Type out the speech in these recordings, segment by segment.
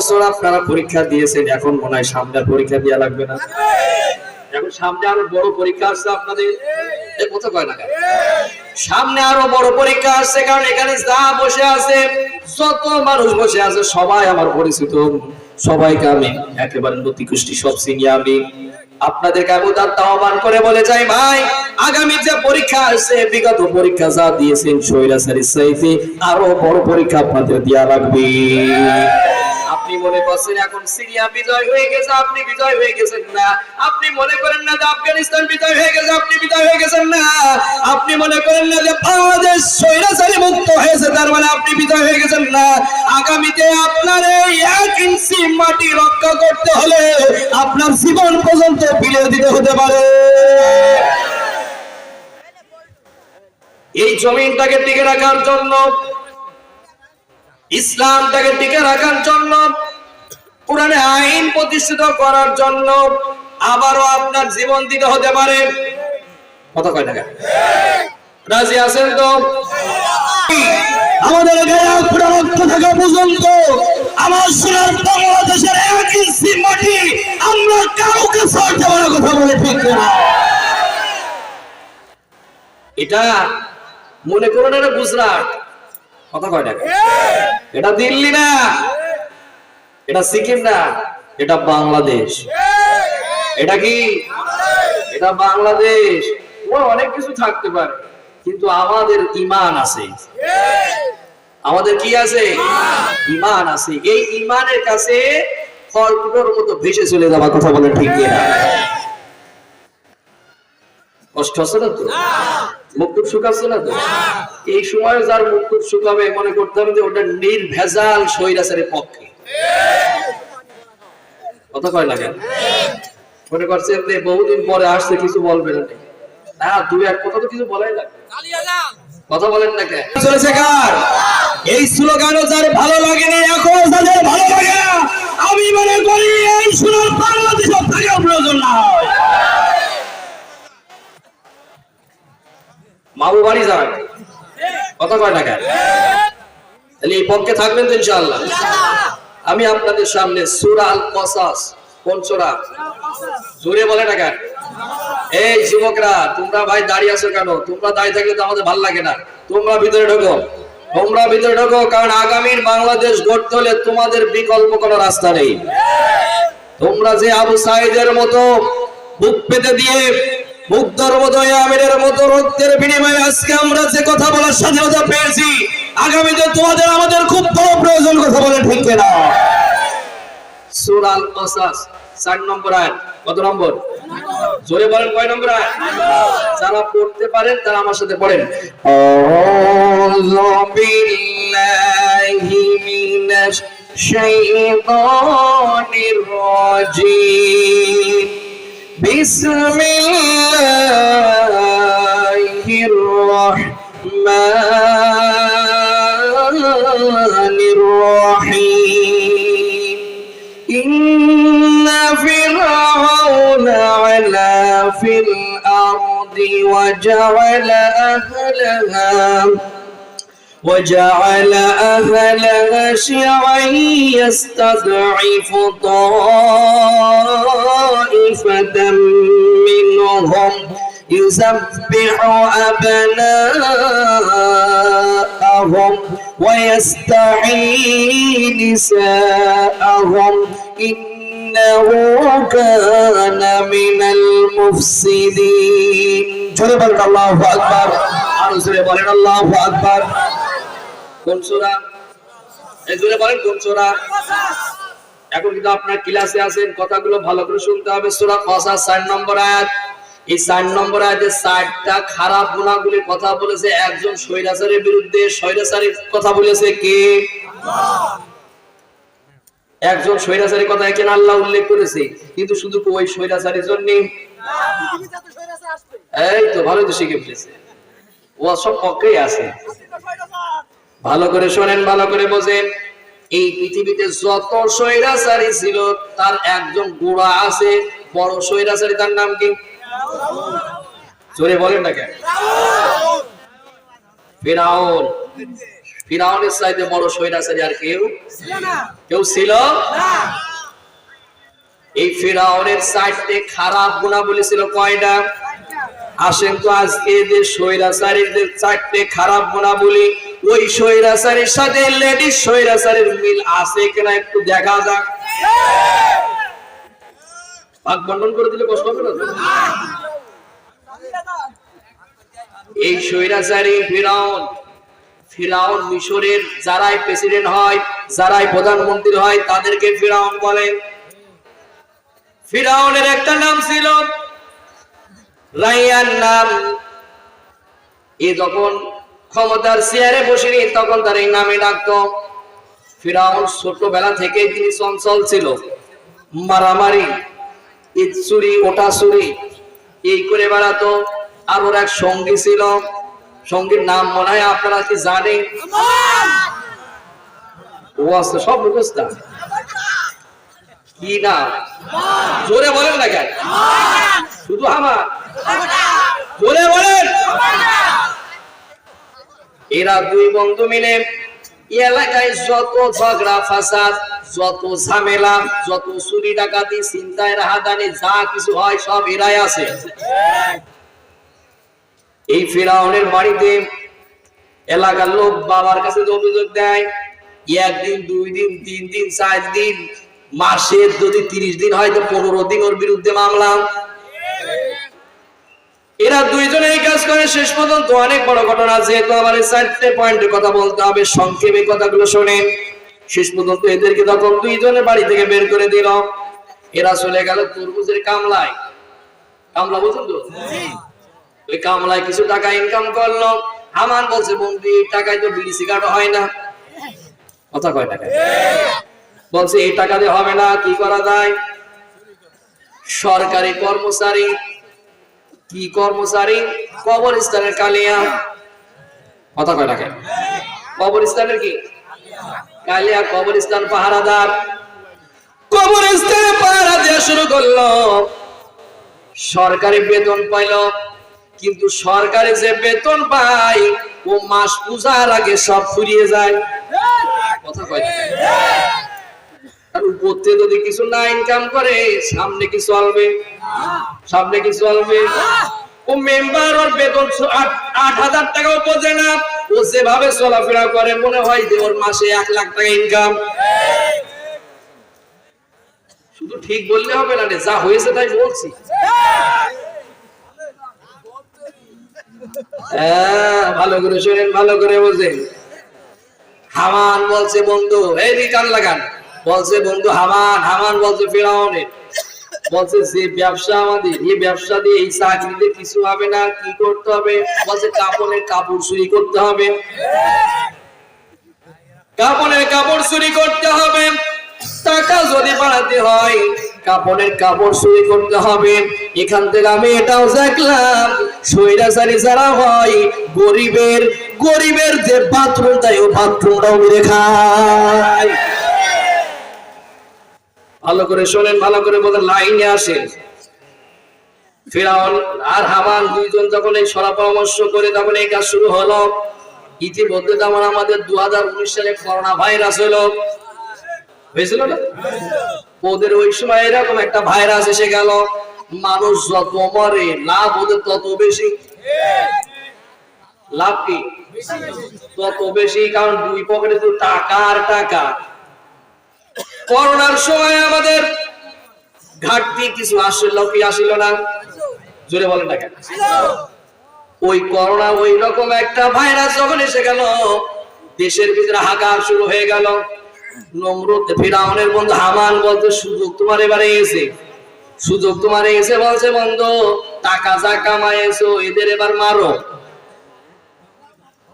বছর আপনারা পরীক্ষা দিয়েছেন, এখন মনে হয় সামনে পরীক্ষা দেওয়া লাগবে না। এখন সামনে আরও বড় পরীক্ষা আসছে আপনাদের। সামনে আরও বড় পরীক্ষা আসছে, কারণ এখানে যা বসে আছে, যত মানুষ বসে আছে, সবাই আমার পরিচিত। সবাইকে আমি একেবারে নতি সব চিনি আমি। আপনাদেরকে আমি তার করে বলে যাই, ভাই, আগামী যে পরীক্ষা আসছে, বিগত পরীক্ষা যা দিয়েছেন সৈরাসারি সাইফে, আরও বড় পরীক্ষা আপনাদের দেওয়া লাগবে। আপনি মনে করছেন এখন সিরিয়া বিজয় হয়ে গেছে, আপনি বিজয় হয়ে গেছেন না। আপনি মনে করেন না যে আফগানিস্তান বিজয় হয়ে গেছে, আপনি বিজয় হয়ে গেছেন না। আপনি মনে করেন না যে বাংলাদেশ স্বৈরাচারী মুক্ত হয়েছে, তার মানে আপনি বিজয় হয়ে গেছেন না। আগামীতে আপনার এই এক ইঞ্চি মাটি রক্ষা করতে হলে আপনার জীবন পর্যন্ত ফিরে দিতে হতে পারে। এই জমিনটাকে টিকে রাখার জন্য ইসলামটাকে টিকে রাখার জন্য কোরআনে আইন প্রতিষ্ঠিত করার জন্য আবারও আপনার জীবন দিতে হতে পারে। কত কয় টাকা? রাজি আছেন তো? আমাদের গায়ে রক্ত থাকা পর্যন্ত আমার সোনার বাংলাদেশের এক ইঞ্চি মাটি আমরা কাউকে ছাড়তে পারার কথা বলে ঠিক না। এটা মনে করুন এটা গুজরাট। কথা কয় এটা দিল্লি না, এটা সিকিম না, এটা বাংলাদেশ। এটা কি? এটা বাংলাদেশ। ও অনেক কিছু থাকতে পারে, কিন্তু আমাদের ইমান আছে। আমাদের কি আছে? ইমান আছে। এই ইমানের কাছে ফলকুটোর মতো ভেসে চলে যাওয়া কথা বলে ঠিক না কষ্ট আছে না তো? মুক্তুব শুকাচ্ছে না তো? এই সময় যার মুক্তুব শুকাবে মনে করতে হবে যে ওটা নির্ভেজাল স্বৈরাচারের পক্ষে। কথা কয় কেন? মনে করছেন যে বহুদিন পরে আসছে, কিছু বলবে না। না, দুই এক কথা তো কিছু বলাই না কথা বলেন না কেন? চলেছে কার এই স্লোগানও যার ভালো লাগে না, এখন যাদের ভালো লাগে আমি মনে করি এই সোনার বাংলাদেশের থাকার প্রয়োজন না হয় মামু বাড়ি কয় টাকা তাহলে এই পক্ষে থাকবেন তো আমি আপনাদের সামনে সূরা আল কসাস কোন সূরা? জোরে বলে এই যুবকরা, তোমরা ভাই দাঁড়িয়ে আছো কেন? তোমরা দাঁড়িয়ে থাকলে তো আমাদের ভালো লাগে না। তোমরা ভিতরে ঢোকো। তোমরা ভিতরে ঢোকো, কারণ আগামীর বাংলাদেশ গড়তে হলে তোমাদের বিকল্প কোনো রাস্তা নেই। তোমরা যে আবু সাইদের মতো বুক পেতে দিয়ে মুগ্ধর মতো রক্তের বিনিময়ে আমরা যে কথা বলার স্বাধীনতা পেয়েছি আগামীতে তোমাদের খুব প্রয়োজন কথা জোরে বলেন কয় নম্বর যারা পড়তে পারেন, তারা আমার সাথে পড়েন। আউযু বিল্লাহি بسم الله الرحمن الرحيم إن فرعون علا في الأرض وجعل أهلها وجعل أهلها شيعا يستضعف طائفة منهم يسبح أبناءهم ويستعين نساءهم إنه كان من المفسدين جرب الله أكبر الله أكبر এখন কিন্তু আপনার ক্লাসে আছেন, কথাগুলো ভালো করে শুনতে হবে। সূরা কসাস 4 নম্বর আয়াত। এই 4 নম্বর আয়াতে 4টা খারাপ গুণাগুলি কথা বলেছে। একজন স্বৈরাচারের বিরুদ্ধে স্বৈরাচারের কথা বলেছে কে? একজন স্বৈরাচারের কথা আল্লাহ উল্লেখ করেছে। কিন্তু শুধু ওই স্বৈরাচারের জন্য। এই তো ভালো তো শিখে ফেলেছে। ও সব পক্ষেই আছে। ভালো করে শোনেন, ভালো করে বোঝেন। এই পৃথিবীতে যত স্বৈরাচারী ছিল, তার একজন গোড়া আছে। বড় স্বৈরাচারী তার নাম কি? বলেন না কেন? ফেরাউন। ফিরাউনের চাইতে বড় আর কেউ? কেউ ছিল? এই ফিরাউনের চারটে খারাপ গুণাবলী ছিল কয়টা? আসেন তো আজকে যে স্বৈরাচারীর যে চারটে খারাপ গুণাবলী ওই স্বৈরাচারীর সাথে লেডিস স্বৈরাচারীর মিল আছে কিনা একটু দেখা যাক। ভাগ বন্টন করে দিলে কষ্ট হবে না? এই স্বৈরাচারী ফিরাউন ফিরাউন মিশরের যারাই প্রেসিডেন্ট হয়, যারাই প্রধানমন্ত্রী হয়, তাদেরকে ফিরাউন বলেন ফিরাউনের একটা নাম ছিল রাইয়ান নাম। এ যখন ক্ষমতার চেয়ারে বসেনি, তখন তার এই নামে ডাকতো। ফিরাউন ছোটবেলা থেকে তিনি চঞ্চল ছিল। মারামারি ঈদ চুরি ওটা চুরি এই করে বেড়াতো। আর ওর এক সঙ্গী ছিল। সঙ্গীর নাম মনে হয় আপনারা কি জানেন? ও আছে, সব মুখস্থ। কি নাম জোরে বলেন না কেন? শুধু আমার? জোরে বলেন। এরা দুই বন্ধু মিলে এলাকায় যত ঝগড়া, ফাসাদ, যত ঝামেলা, যত চুরি, ডাকাতি চিন্তায় রাহাদানি, যা কিছু হয় সব এরাই আছে। এই ফেরাউনের বাড়িতে এলাকার লোক বাবার কাছে অভিযোগ দেয় একদিন, দুই দিন, তিন দিন, চার দিন মাসের যদি তিরিশ দিন হয় তো পনেরো দিন ওর বিরুদ্ধে মামলা। এরা দুইজনে এই কাজ করে শেষ পর্যন্ত অনেক বড় ঘটনা যেহেতু আমার চারটে পয়েন্টের কথা বলতে হবে সংক্ষেপে কথাগুলো শোনেন শেষ পর্যন্ত এদেরকে তখন দুইজনে বাড়ি থেকে বের করে দিল এরা চলে গেল তরমুজের কামলায়। কামলা বুঝুন তো? ওই কামলায় কিছু টাকা ইনকাম করল। হামান বলছে বন্ধু এই টাকায় তো বিড়ি সিগারেট হয় না। কথা কয় টাকা বলছে এই টাকা দিয়ে হবে না কি করা যায়? সরকারি কর্মচারী কি কর্মচারী? কবরস্থানের কালিয়া। কথা কয় টাকা কবরস্থানের কি? কালিয়া, কবরস্থান পাহারাদার। কবরস্থানে পাহারা দেওয়া শুরু করল। সরকারি বেতন পাইল, কিন্তু সরকারে যে বেতন পাই ও মাস পূজার আগে সব ফুরিয়ে যায়। কথা কয়। আর থেকে যদি কিছু না ইনকাম করে, সামনে কি চলবে সামনে কি চলবে ও মেম্বার ওর বেতন আট হাজার টাকাও বোঝে না। ও যেভাবে চলাফেরা করে মনে হয় যে ওর মাসে এক লাখ টাকা ইনকাম শুধু ঠিক বললে হবে না রে যা হয়েছে তাই বলছি। হ্যাঁ, ভালো করে শোনেন ভালো করে বোঝেন। হামান বলছে বন্ধু এই কান লাগান। বলছে বন্ধু হামান হামান বলছে ফেরাউনের বলছে, যে ব্যবসা আমাদের এই ব্যবসা দিয়ে এই চাকরিতে কিছু হবে না, কি করতে হবে? বলছে, কাপড়ের কাপড় চুরি করতে হবে। কাপড়ের কাপড় চুরি করতে হবে। টাকা যদি বাড়াতে হয়, কাপড়ের কাপড় চুরি করতে হবে। এখান থেকে আমি এটাও দেখলাম, স্বৈরাচারী যারা হয়, গরিবের গরিবের যে বাথরুম তাই ও বাথরুমটাও মেরে খায়। ভালো করে শোনেন, ভালো করে বলেন লাইনে আসেন। ফেরাউন আর হামান দুইজন যখন এই সরা পরামর্শ করে তখন এই কাজ শুরু হলো। ইতিমধ্যে যেমন আমাদের দু সালে করোনা ভাইরাস হলো। হয়েছিল না? ওদের ওই সময় এরকম একটা ভাইরাস এসে গেল। মানুষ যত মরে, লাভ ওদের তত বেশি। লাভ কি? তত বেশি, কারণ দুই পকেটে তো টাকা আর টাকা। করোনার সময় আমাদের ঘাটতি কিছু আসল কি আসিল না? জোরে বলেন না কেন? ওই করোনা ওই রকম একটা ভাইরাস যখন এসে গেল দেশের ভিতরে হাকার শুরু হয়ে গেল। নমরুদ ফিরাউনের বন্ধু হামান বলতে সুযোগ তোমার এবারে এসে। সুযোগ তোমার এসে বলছে বন্ধু টাকা যা কামাইছো এদের এবার মারো।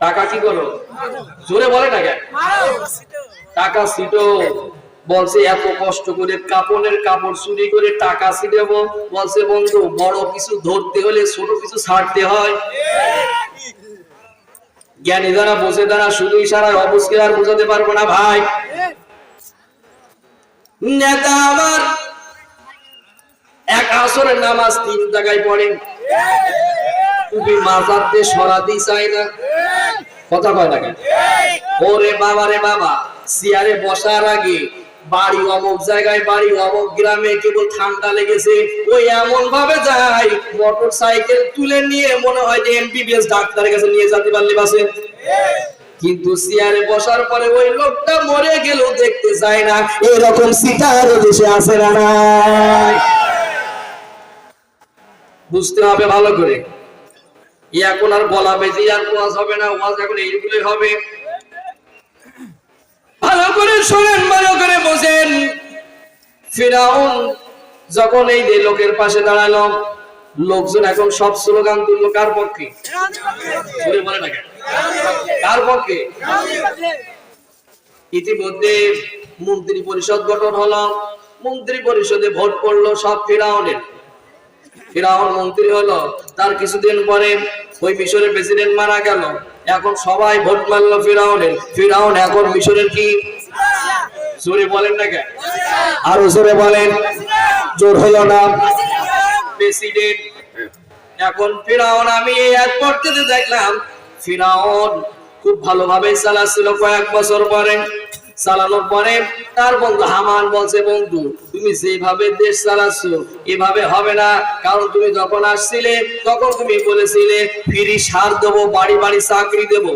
টাকা কি করো? জোরে বলে না কেন? টাকা ছিটো। বলছে, এত কষ্ট করে কাপড়ের কাপড় চুরি করে টাকা ছিটাব বলছে, বন্ধু, বড় কিছু ধরতে হলে ছোট কিছু ছাড়তে হয়। জ্ঞানী দ্বারা বোঝে দ্বারা শুধু ইশারায় অবুঝকে আর বোঝাতে পারব না, ভাই। নেতা আমার এক আসরের নামাজ তিন জায়গায় পড়েন। তুমি দিয়ে সরাতেই চাই না। কথা কয় না কেন? ওরে বাবা রে বাবা, চেয়ারে বসার আগে বাড়ি অমুক জায়গায়, বাড়ি অমুক গ্রামে কেবল ঠান্ডা লেগেছে। ওই এমন ভাবে মোটর সাইকেল তুলে নিয়ে মনে হয় যে এমবিবিএস ডাক্তারের কাছে নিয়ে যেতে পারলে বাসে। কিন্তু চেয়ারে বসার পরে ওই লোকটা মরে গেল, দেখতে যায় না, এরকম সিটার দেশে আছে না বুঝতে হবে ভালো করে। এখন আর বলা বেশি আর ওয়াজ হবে না, ওয়াজ এখন এইগুলোই হবে। ভালো করে শোনেন, ভালো করে বোঝেন। ফিরাউন যখন এই যে লোকের পাশে দাঁড়াল, লোকজন এখন সব স্লোগান তুললো কার পক্ষে? কার পক্ষে? ইতিমধ্যে মন্ত্রী পরিষদ গঠন হলো, মন্ত্রী পরিষদে ভোট পড়ল সব ফিরাউনের। ফিরাউন মন্ত্রী হলো, তার কিছুদিন পরে ওই মিশরের প্রেসিডেন্ট মারা গেল। এখন সবাই ভোট মানলো ফিরাউনের। ফিরাউন এখন মিশরের কি? জোরে বলেন না কেন? আরও জোরে বলেন। জোর হলো না। প্রেসিডেন্ট, এখন ফিরাউন, আমি এই থেকে দেখলাম, ফিরাউন খুব ভালোভাবে চালাচ্ছিল কয়েক বছর পরে। চালানোর পরে তার বন্ধু হামান বলছে, বন্ধু, তুমি যেভাবে দেশ চালাচ্ছ, এভাবে হবে না। কারণ তুমি যখন আসছিলে, তখন তুমি বলেছিলে, ফ্রি সার দেবো, বাড়ি বাড়ি চাকরি দেবো।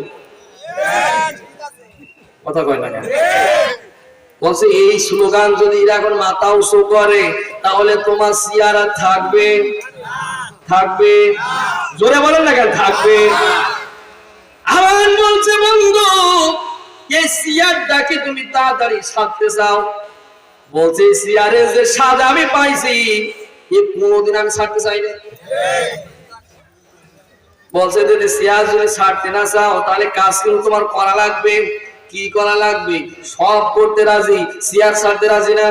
কথা কয় না বলছে, এই স্লোগান যদি এখন মাথা উঁচু করে, তাহলে তোমার সিয়ারা থাকবে। থাকবে। জোরে বলেন না কেন, থাকবে। আমার বলছে, বন্ধু এই সিয়ারটাকে তুমি তাড়াতাড়ি বলছে, সিয়ারের যে আমি পাইছি কোনোদিন আমি ছাড়তে চাই না বলছে, যদি সিয়ার যদি ছাড়তে না চাও, তাহলে তোমার করা লাগবে। কি করা লাগবে? সব করতে রাজি। সিয়ার ছাড়তে রাজি না?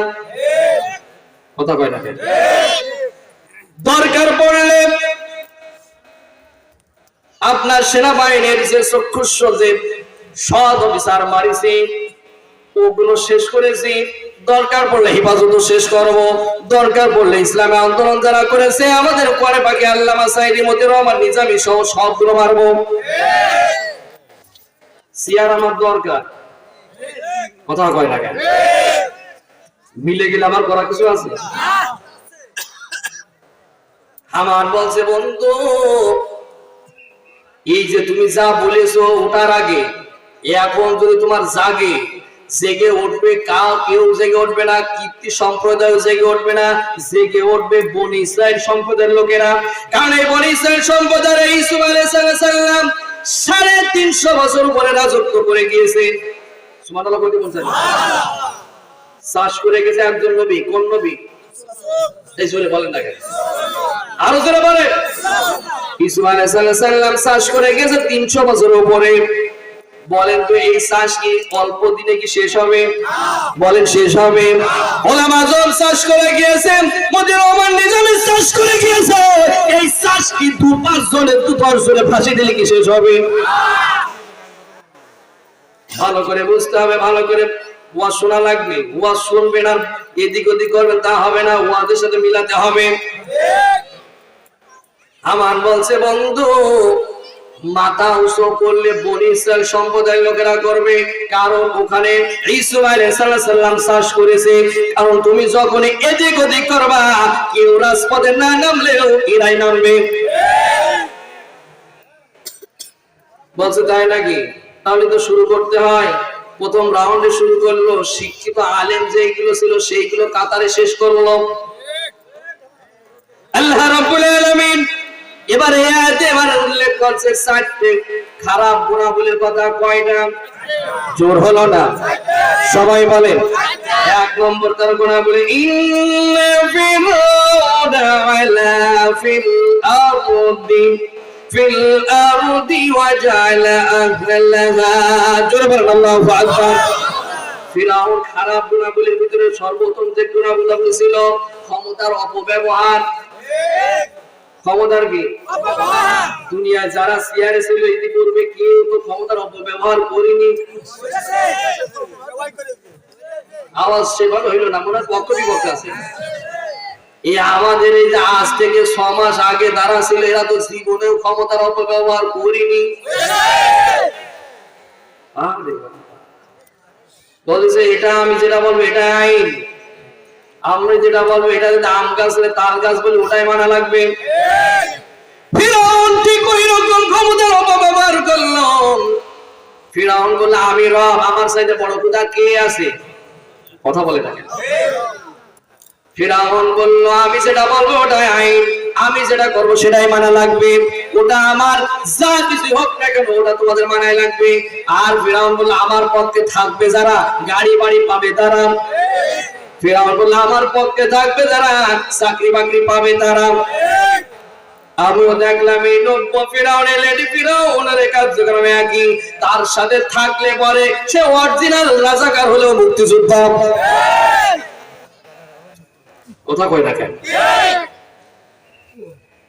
কথা কয় না দরকার পড়লে আপনার সেনাবাহিনীর যে চক্ষুষ্য যে সৎ অফিসার মারিছে। ওগুলো শেষ করেছি। দরকার পড়লে হেফাজত শেষ করব। দরকার পড়লে ইসলামে আন্দোলন যারা করেছে, আমাদের পরে বাকি আল্লামা সাইদি মতে রহমান নিজামি সহ সবগুলো মারবো। সিয়ার আমার দরকার। কথা কয় না কেন? মিলে গেলে আমার করা কিছু আছে? আমার বলছে, বন্ধু, এই যে তুমি যা বলেছ ওটার আগে এখন যদি তোমার জাগে, জেগে উঠবে কাউ, কেউ জেগে উঠবে না, কীর্তি সম্প্রদায় জেগে উঠবে না, জেগে উঠবে বনি ইসরায়েল সম্প্রদায়ের লোকেরা। কারণ এই বনি ইসরায়েল সম্প্রদায়ের ইসুফ সালাম সাড়ে তিনশো বছর উপরে রাজত্ব করে গিয়েছে। সুবহানাল্লাহ কইতে বলছেন চাষ করে গেছে একজন নবী, কোন নবী? এই জোরে বলেন না কেন? আরও জোরে বলে ইসু আলাইসাল্লাম চাষ করে গেছে তিনশো বছর উপরে। বলেন তো, এই চাষ কি অল্প দিনে কি শেষ হবে? বলেন, শেষ হবে। ওলাম আজম চাষ করে গিয়েছেন মোদি রহমান নিজামী চাষ করে গিয়েছে। এই চাষ কি দু পাঁচ জনে দু দশ জনে ফাঁসি দিলে কি শেষ হবে? ভালো করে বুঝতে হবে, ভালো করে ওয়াজ শোনা লাগবে। ওয়াজ শুনবেন আর এদিক ওদিক করবেন, তা হবে না, ওয়াজের সাথে মিলাতে হবে। আমার বলছে, বন্ধু মাথা উঁচু করলে বনি ইসরায়েল সম্প্রদায়ের লোকেরা করবে। কারণ ওখানে ঈসু আলাইহিস সালাম চাষ করেছে। কারণ তুমি যখন এদিক ওদিক করবা, কেউ রাজপথে না নামলেও এরাই নামবে। বলছে, তাই নাকি? তাহলে তো শুরু করতে হয়। প্রথম রাউন্ডে শুরু করল। শিক্ষিত আলেম যেগুলো ছিল, সেইগুলো কাতারে শেষ করল। আল্লাহ রাব্বুল আলামিন এবার এবার উল্লেখ করছে চারটে খারাপ গুণাবলীর কথা কয়টা জোর হলো না? সবাই বলেন, এক নম্বর তার গুণাবলী আরদি, ফিল আরদি ওয়াজালা আহলাহা। জোরে বলেন ফিরাউন খারাপ গুণাবলীর ভিতরে সর্বোত্তম যে গুণাবলী ছিল, ক্ষমতার অপব্যবহার। ক্ষমতার কি? দুনিয়ায় যারা ছিল ইতিপূর্বে কেউ তো ক্ষমতার অপব্যবহার করেনি। আওয়াজ হইল না, মনে পক্ষ বিপক্ষ আছে। এই আমাদের এই যে আজ থেকে ছ মাস আগে যারা ছিল, এরা তো জীবনেও ক্ষমতার অপব্যবহার করিনি। বলেছে, এটা আমি যেটা বলব এটা আইন। আমরা যেটা বলব, এটা যদি আম গাছ হলে তাল গাছ বলে ওটাই মানা লাগবে। আমি কে আছে? কথা বলে বলল, আমি যেটা বলব ওটাই আইন, আমি যেটা করব সেটাই মানা লাগবে। ওটা আমার, যা কিছু হোক না কেন ওটা তোমাদের মানায় লাগবে। আর ফিরাউন বলল, আমার পক্ষে থাকবে যারা, গাড়ি বাড়ি পাবে তারা। ফিরাউন বলল আমার পক্ষে থাকবে যারা চাকরি বাকরি পাবে তারা। আমিও দেখলাম এই নব্য ফিরাউনে লেডি ফিরাউনের কার্যক্রম একই। তার সাথে থাকলে পরে সে অরিজিনাল রাজাকার হলেও মুক্তিযোদ্ধা। কথা কয় না কেন?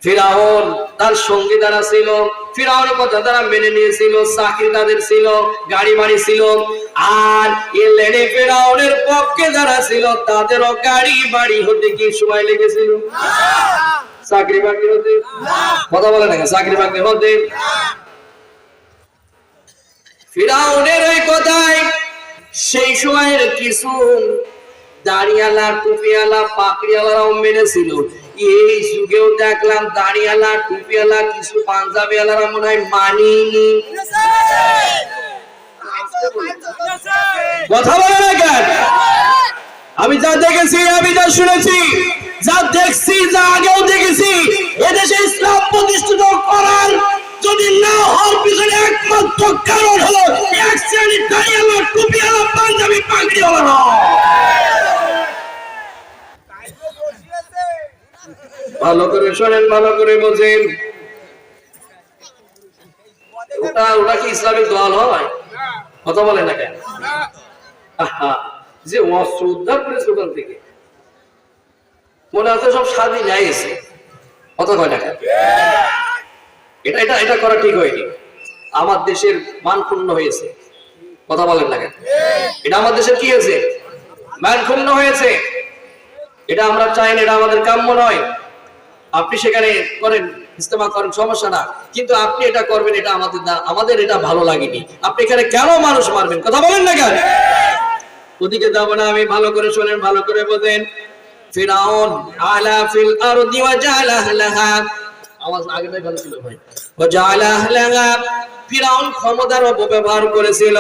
ফিরাউন তার সঙ্গী দ্বারা ছিল, ফিরাউনের কথা তারা মেনে নিয়েছিল চাকরি তাদের ছিল, গাড়ি বাড়ি ছিল। আর এ লেডি ফিরাউনের পক্ষে যারা ছিল, তাদেরও গাড়ি বাড়ি হতে কি সময় লেগেছিল? চাকরি বাকরি হতে? কথা বলে না চাকরি বাকরি হতে? ফিরাউনের ওই কথায় সেই সময়ের কিছু দাড়িয়ালা টুপিয়ালা পাকড়িয়ালারাও মেনেছিল। এই যুগেও দেখলাম দাড়িয়ালা টুপিয়ালা কিছু পাঞ্জাবিয়ালারা মনে হয় মানিনি। কথা বলে কেন? আমি যা দেখেছি, আমি যা শুনেছি, যা দেখছি, যা আগেও দেখেছি, এদেশে ইসলাম প্রতিষ্ঠিত করার যদি না হওয়ার পিছনে একমাত্র কারণ হলো এক শ্রেণির দাঁড়িয়ালো টুপিয়ালা পাঞ্জাবি পাগড়িওয়ালা ভালো করে শোনেন, ভালো করে বোঝেন। ওটা কি ইসলামিক দল হয়? কথা বলে না কেন? যে থেকে। মনে সব স্বাধীন কয় টাকা এটা এটা এটা করা ঠিক হয়নি। আমার দেশের মান ক্ষুণ্ণ হয়েছে। কথা বলেন না কেন? এটা আমার দেশের কি হয়েছে? মান ক্ষুণ্ণ হয়েছে। এটা আমরা চাই না, এটা আমাদের কাম্য নয়। আপনি সেখানে করেন ইস্তেমা করেন, সমস্যা না। কিন্তু আপনি এটা করবেন, এটা আমাদের না, আমাদের এটা ভালো লাগেনি। আপনি এখানে কেন মানুষ মারবেন? কথা বলেন না কেন? ওদিকে যাব না, আমি ভালো করে শোনেন, ভালো করে বোঝেন। ফিরাউন, আলা ফিল আরদি ওয়া আহলাহা। আওয়াজ আগে ভালো ছিল ভাই। ওয়া আহলাহা। ফিরাউন ক্ষমতার অপব্যবহার করেছিল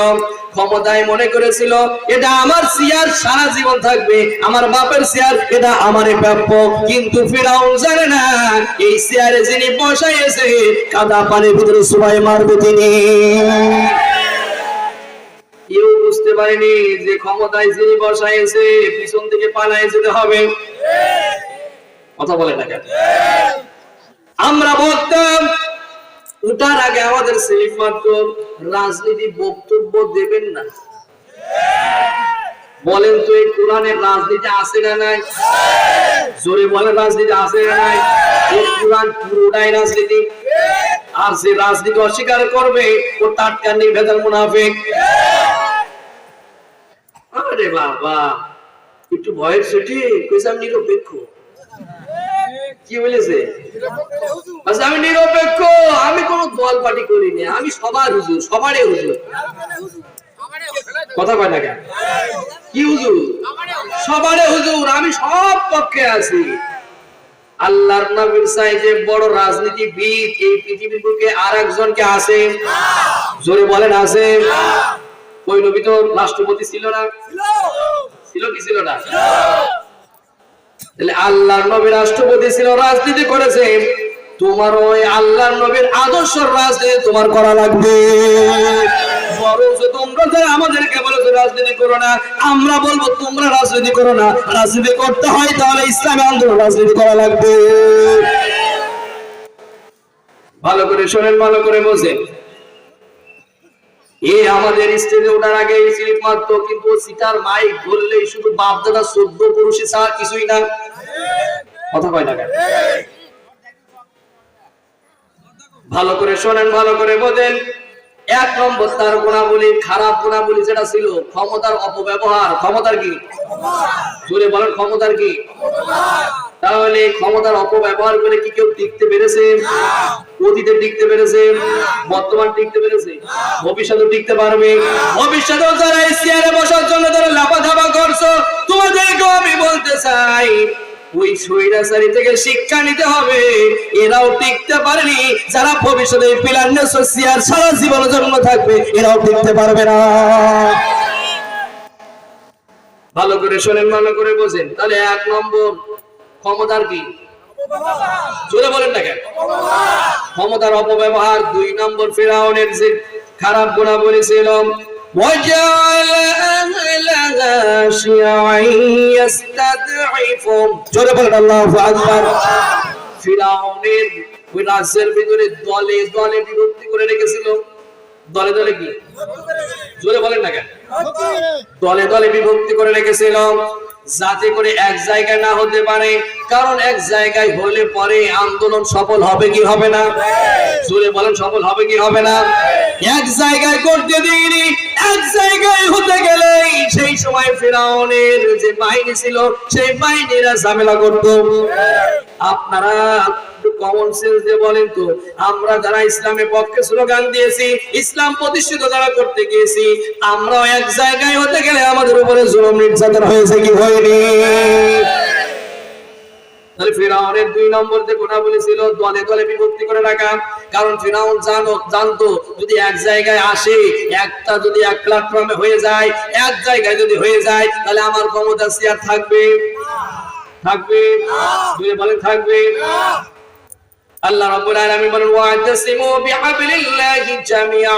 ক্ষমতায় মনে করেছিল এটা আমার সিয়ার সারা জীবন থাকবে আমার বাপের সিয়ার এটা আমারই প্রাপ্য। কিন্তু ফিরাউন জানে না এই সিয়ারে যিনি বসাইয়েছে কাদা পানির ভিতরে সুবাই মারবে তিনি। কেউ বুঝতে পারেনি যে ক্ষমতায় যিনি বসাইছে পিছন থেকে পালায় যেতে হবে। কথা বলে না কেন? আমরা বলতাম উঠার আগে আমাদের সেলিফ মাত্র রাজনীতি বক্তব্য দেবেন না। বলেন তো এই কোরআনের রাজনীতি আছে না নাই? জোরে বলেন রাজনীতি আছে না নাই? এই কোরআন পুরোটাই রাজনীতি। আর যে রাজনীতি অস্বীকার করবে, ও টাটকা নির্ভেজাল মুনাফিক। আরে বাবা, একটু ভয়ের সেটি কইছে আমি নিরপেক্ষ কি বলেছে আচ্ছা আমি নিরপেক্ষ, আমি কোন দল পার্টি করিনি, আমি সবার হুজুর, সবারই হুজুর। কথা কয় না কেন? কি হুজুর? সবারে হুজুর, আমি সব পক্ষে আছি। আল্লাহর নবীর সাইজে বড় রাজনীতিবিদ এই পৃথিবীর বুকে আর একজনকে আছে? জোরে বলেন, আছে? ওই নবী তো রাষ্ট্রপতি ছিল না? ছিল কি ছিল না? তাহলে আল্লাহর নবী রাষ্ট্রপতি ছিল, রাজনীতি করেছে। তোমার ওই আল্লাহর নবীর আদর্শ রাজনীতি তোমার করা লাগবে। এ আমাদের স্টেজে ওঠার আগে মারতো, কিন্তু সিটার মাইক বললেই শুধু বাপ দাদা, চোদ্দ পুরুষে ছাড়া কিছুই না। কথা কয় না কেন? ভালো করে শোনেন, ভালো করে বোঝেন। এক নম্বর তার গুণাবলী, খারাপ গুণাবলী যেটা ছিল, ক্ষমতার অপব্যবহার। ক্ষমতার কি? জোরে বলেন, ক্ষমতার কি? তাহলে ক্ষমতার অপব্যবহার করে কি কেউ টিকতে পেরেছে? অতীতে টিকতে পেরেছে? বর্তমান টিকতে পেরেছে? ভবিষ্যতে টিকতে পারবে? ভবিষ্যতেও যারা এই চেয়ারে বসার জন্য তারা লাফাধাপা করছ, তোমাদেরকেও আমি বলতে চাই ওই থেকে শিক্ষা নিতে হবে। এরাও টিকতে পারেনি। যারা ভবিষ্যতে সোসিয়ার সারা জীবন জন্ম থাকবে, এরাও টিকতে পারবে না। ভালো করে শোনেন, ভালো করে বোঝেন। তাহলে এক নম্বর, ক্ষমতার কি? চলে বলেন না কেন? ক্ষমতার অপব্যবহার, দুই নম্বর ফেরাউনের যে খারাপ গোড়া বলেছিলাম মজা أهلها شيعا يستضعف জোরে বলেন আল্লাহু আকবার ফিরাউনের ওই রাজ্যের ভিতরে দলে দলে বিভক্তি করে রেখেছিল দলে দলে কি? জোরে বলেন না কেন? দলে দলে বিভক্তি করে রেখেছিল। যাতে করে এক জায়গায় না হতে পারে কারণ এক জায়গায় হলে পরে আন্দোলন সফল হবে কি হবে না? জোরে বলেন সফল হবে কি হবে না? এক জায়গায় করতে দিইনি এক জায়গায় হতে গেলে সেই সময় ফেরাউনের যে বাহিনী ছিল সেই বাহিনীরা ঝামেলা করত। আপনারা কমন সেন্স দিয়ে বলেন তো। আমরা যারা ইসলামের পক্ষে স্লোগান দিয়েছি ইসলাম প্রতিষ্ঠিত যারা করতে গিয়েছি আমরাও এক জায়গায় হতে গেলে আমাদের উপরে জুলুম নির্যাতন হয়েছে কি হয়নি? তাহলে ফিরাউনের দুই নম্বর যে কথা বলেছিল দলে দলে বিভক্তি করে রাখা। কারণ ফিরাউন জানো জানতো যদি এক জায়গায় আসে একটা যদি এক প্ল্যাটফর্মে হয়ে যায় এক জায়গায় যদি হয়ে যায় তাহলে আমার ক্ষমতা থাকবে? থাকবে? বলে থাকবে? আল্লাহ রাব্বুল আলামিন বলেন ওয়াতাসিমু বিহাবলিল্লাহি জামিআ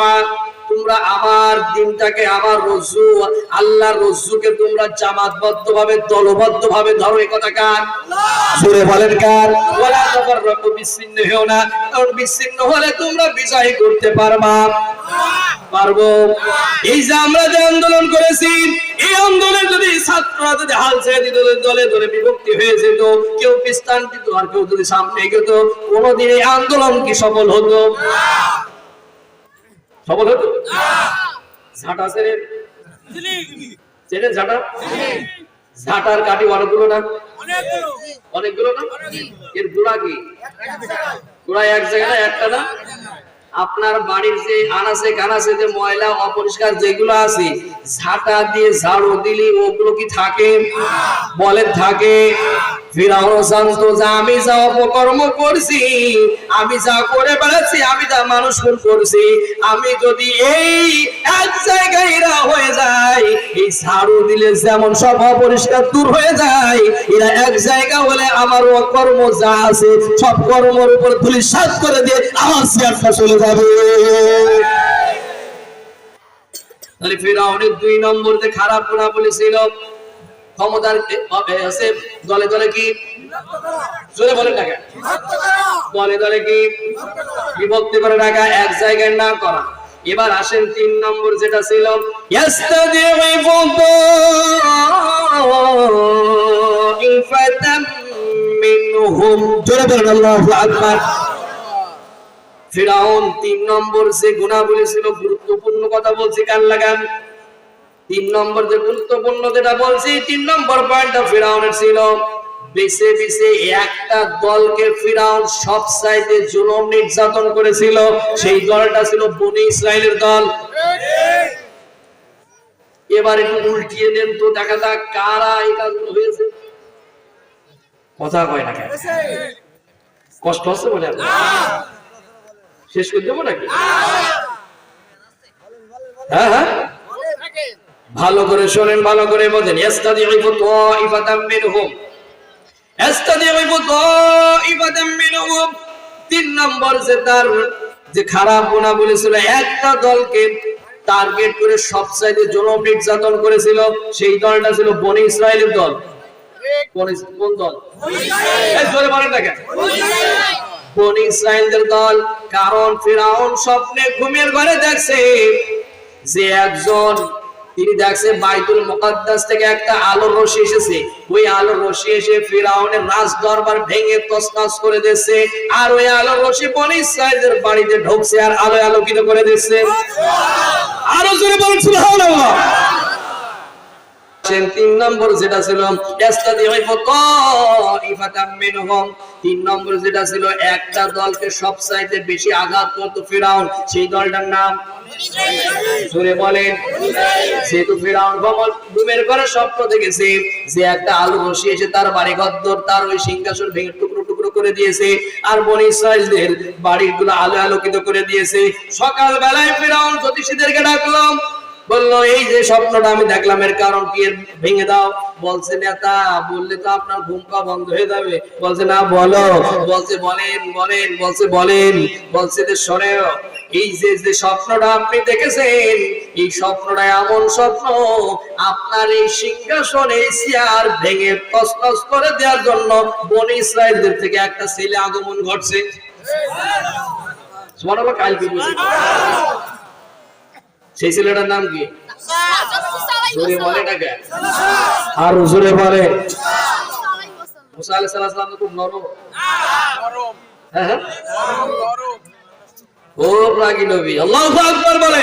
তোমরা আমার দিনটাকে আমার রজ্জু আল্লাহর রজ্জুকে তোমরা জামাতবদ্ধ ভাবে দলবদ্ধ ভাবে ধরো এই কথা কার? জোরে বলেন কার? ওয়ালা তাফাররাকু বিচ্ছিন্ন হও না কারণ বিচ্ছিন্ন হলে তোমরা বিজয় করতে পারবা। পারব? এই যে আমরা যে আন্দোলন করেছি এই আন্দোলনে যদি ছাত্ররা যদি হাল ছেড়ে দিত দলে দলে বিভক্তি হয়ে যেত কেউ পিস্তান দিত আর কেউ যদি সামনে এগোত কোনোদিন এই আন্দোলন কি সফল হতো? সফল হতো ঝাঁটা ঝাঁটা? ঝাঁটার কাটি অনেকগুলো না? অনেকগুলো। না? এর গুড়া কি? গুড়া এক জায়গায় একটা না? আপনার বাড়ির যে আনাসে কানাসে যে ময়লা অপরিষ্কার যেগুলো আছে ঝাঁটা দিয়ে ঝাড়ু দিলে ওগুলো কি থাকে? বলেন থাকে। আমি যা অপকর্ম করছি, আমি যা করে বেড়াচ্ছি, আমি যা মানুষ করছি, আমি যদি এই এক জায়গায় হয়ে যায়, এই ঝাড়ু দিলে যেমন সব দূর হয়ে যায়, এরা এক জায়গা হলে আমার কর্ম যা আছে, সব কর্মের উপর পুলিশ সাত করে দিয়ে আমার চেয়ারটা চলে যাবে। তাহলে ফিরাউনের দুই নম্বর যে খারাপ গুণা বলেছিল ক্ষমতার আছে। দলে দলে কি? জোরে বলেন না কেন? দলে দলে কি? বিভক্তি করে এক জায়গায় না করা। এবার আসেন তিন নম্বর যেটা ছিল, ফিরাউন, তিন নম্বর যে গুণা বলেছিল গুরুত্বপূর্ণ কথা বলছি, কান লাগান। তিন নম্বর যে গুরুত্বপূর্ণ যেটা বলছি তিন নম্বর পয়েন্টটা ফিরাউনের ছিল। বেছে বেছে একটা দলকে ফিরাউন সব সাইডে জুলুম নির্যাতন করেছিল। সেই দলটা ছিল বনি ইসরায়েলের দল। এবার একটু উল্টিয়ে দেন তো দেখা যাক কারা এই কাজগুলো হয়েছে। কথা কয় না কষ্ট হচ্ছে বলে আপনার? শেষ করে দেবো নাকি? হ্যাঁ হ্যাঁ। ভালো করে শোনেন ভালো করে বোঝেন। ইস্তাদিউ তাইফাতাম মিনহুম। ইস্তাদিউ তাইফাতাম মিনহুম। তিন নম্বর যে তার যে খারাপ গুণা বলেছিল একটা দলকে টার্গেট করে সব সাইডে জনম নির্যাতন করেছিল সেই দলটা ছিল বনি ইসরায়েলের দল। কোন দল? জোরে বলেন না কেন বনি ইসরায়েলদের দল কারণ ফিরাউন স্বপ্নে ঘুমের ঘরে দেখছে যে একজন তিনি দেখছে বাইতুল মুকাদ্দাস থেকে একটা আলোর রশি এসেছে। ওই আলোর রশি এসে ফিরাউনের রাজ দরবার ভেঙে তছনছ করে দিচ্ছে আর ওই আলোর রশি বনি ইসরায়েলদের বাড়িতে ঢুকছে আর আলো আলোকিত করে দিচ্ছে আরও জোরে বলুন সুবহানাল্লাহ! আসেন তিন নম্বর যেটা ছিল তিন নম্বর যেটা ছিল একটা দলকে সব চাইতে বেশি আঘাত ফিরাউন। সেই দলটার নাম? তার বাড়ি ঘর তার ওই সিংহাসন ভেঙে টুকরো টুকরো করে দিয়েছে আর বনি আলো আলোকিত করে দিয়েছে। সকাল বেলায় ফিরাউন জ্যোতিষীদেরকে ডাকলাম বলল, এই যে স্বপ্নটা আমি দেখলাম, এর কারণ কি? ভেঙে দাও। বলছে, নেতা, বললে তো আপনার ঘুমকা বন্ধ হয়ে যাবে। বলছে, না, বলো। বলছে, বলেন বলেন। বলছে বলেন। বলছে, যে শোনে এই যে যে স্বপ্নটা আপনি দেখেছেন, এই স্বপ্নটা এমন স্বপ্ন, আপনার এই সিংহাসন এই ভেঙে তসনস করে দেওয়ার জন্য বনি ইসরায়েলদের থেকে একটা ছেলে আগমন ঘটছে। সুবহানাল্লাহ। কালকে সেই ছেলেটার নাম কি? আর জোরে হ্যাঁ হ্যাঁ। বলে।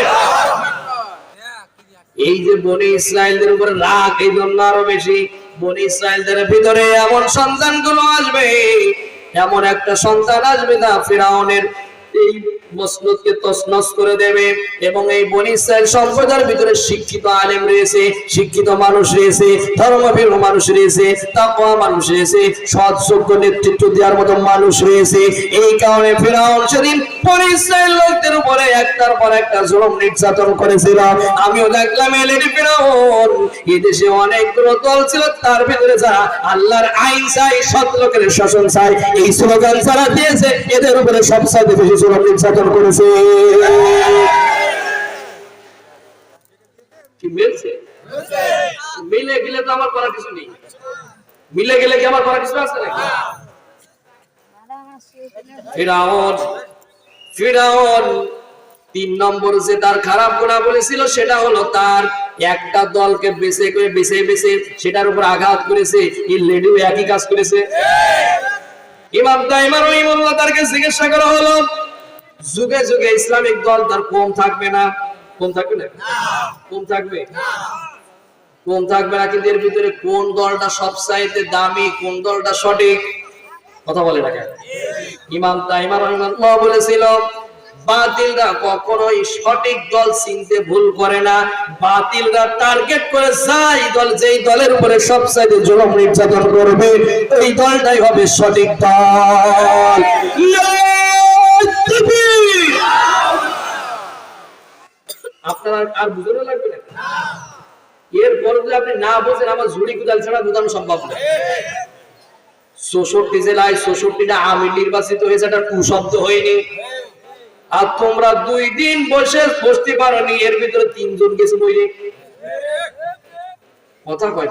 এই যে বনি ইসরায়েলদের উপরে রাগ, এই জন্য আরও বেশি। বনি ইসরায়েলদের ভিতরে এমন সন্তানগুলো আসবে, এমন একটা সন্তান আসবে না ফিরাউনের এই মসনদকে তছনছ করে দেবে এবং এই সম্প্রদায়ের ভিতরে শিক্ষিত আলেম রয়েছে, শিক্ষিত মানুষ রয়েছে মানুষ রয়েছে, তাকওয়া মানুষ রয়েছে নেতৃত্ব দেওয়ার মতো মানুষ রয়েছে। এই কারণে ফিরাউন সেদিন লোকদের উপরে একটার পর একটা জুলুম নির্যাতন করেছিল। আমিও দেখলাম ফিরাউন দেশে অনেকগুলো দল ছিল, তার ভিতরে যারা আল্লাহর আইন চাই সৎ লোকের শাসন চাই এই স্লোগান যারা দিয়েছে, এদের উপরে বেশি জুলুম নির্যাতন করেছে। মিলে গেলে তো আমার করার কিছু নেই। মিলে গেলে কি আমার করার কিছু আছে নাকি? তিন নম্বর যে তার খারাপ বলেছিল সেটা হলো তার একটা দলকে বেছে করে, বেছে বেছে সেটার উপর আঘাত করেছে। লেডিও একই কাজ করেছে। ইমাম দাইমার রহিমুল্লাহ তারকে জিজ্ঞাসা করা হলো যুগে যুগে ইসলামিক দল তার কম থাকবে না। কম থাকবে না? কম থাকবে? কম থাকবে না কিন্তু এর ভিতরে কোন দলটা সবচাইতে দামি, কোন দলটা সঠিক? কথা বলে কেন ইমাম তাইমার রহিমাল্লাহ বলেছিল, বাতিলরা কখনোই সঠিক দল চিনতে ভুল করে না। বাতিলরা টার্গেট করে যাই দল, যেই দলের উপরে সবচাইতে জুলুম নির্যাতন করবে, ওই দলটাই হবে সঠিক দল। আর বুঝানো লাগবে না। এরপর যদি আপনি না বোঝেন, আমার ঝুড়ি ছাড়া বোঝানো সম্ভব না। জেলায় আমি নির্বাচিত হয়েছে একটা কুশব্দ হয়নি। আর তোমরা দুই দিন বসে বসতে এর ভিতরে তিনজন গেছে বইলে। কথা কয়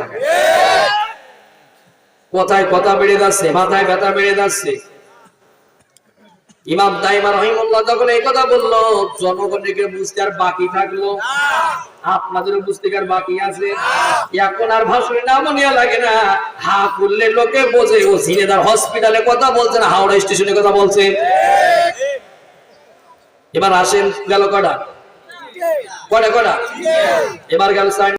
কথায় কথা বেড়ে যাচ্ছে, মাথায় ব্যথা বেড়ে যাচ্ছে। ইমাম তাইমা রহিমুল্লাহ যখন এই কথা বলল জনগণকে বুঝতে আর বাকি থাকল। আপনাদের বুঝতে আর বাকি আছে? এখন আর ভাষণের নামও নেওয়া লাগে না। হা করলে লোকে বোঝে, ও ঝিনেদার হসপিটালে কথা বলছেন হাওড়া স্টেশনে কথা বলছে। এবার আসেন গেল কটা? কটা কটা? এবার গেল সাইন